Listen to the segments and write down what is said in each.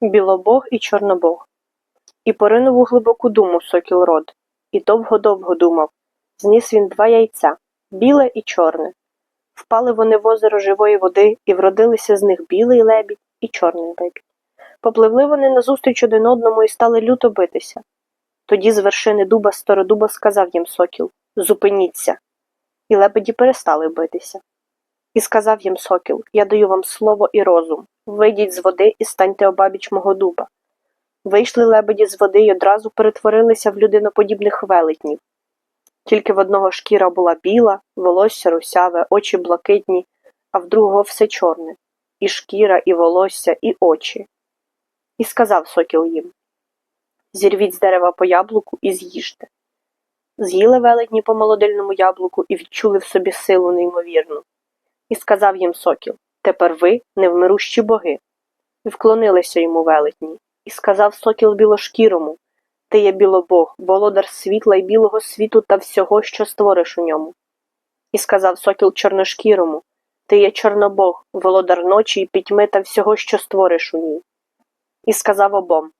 білобог і чорнобог. І поринув у глибоку думу сокіл род, і довго-довго думав. Зніс він два яйця біле і чорне. Впали вони в озеро живої води, і вродилися з них білий лебідь і чорний лебідь. Попливли вони назустріч один одному і стали люто битися. Тоді з вершини дуба стародуба сказав їм сокіл Зупиніться. І лебеді перестали битися. І сказав їм сокіл Я даю вам слово і розум. Вийдіть з води і станьте обабіч мого дуба. Вийшли лебеді з води й одразу перетворилися в людиноподібних велетнів. Тільки в одного шкіра була біла, волосся русяве, очі блакитні, а в другого все чорне і шкіра, і волосся, і очі. І сказав сокіл їм Зірвіть з дерева по яблуку і з'їжте. З'їли велетні по молодильному яблуку і відчули в собі силу неймовірну. І сказав їм сокіл Тепер ви невмирущі боги. І вклонилися йому велетні. І сказав сокіл білошкірому Ти є білобог, володар світла й білого світу та всього, що створиш у ньому. І сказав сокіл чорношкірому Ти є чорнобог, володар ночі й пітьми та всього, що створиш у ній. І сказав обом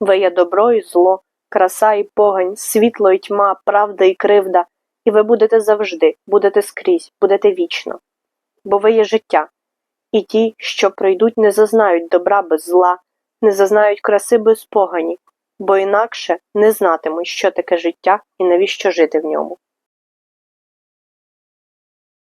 Ви є добро і зло, краса і погань, світло і тьма, правда і кривда, і ви будете завжди, будете скрізь, будете вічно. Бо ви є життя, і ті, що прийдуть, не зазнають добра без зла, не зазнають краси без погані, бо інакше не знатимуть, що таке життя і навіщо жити в ньому.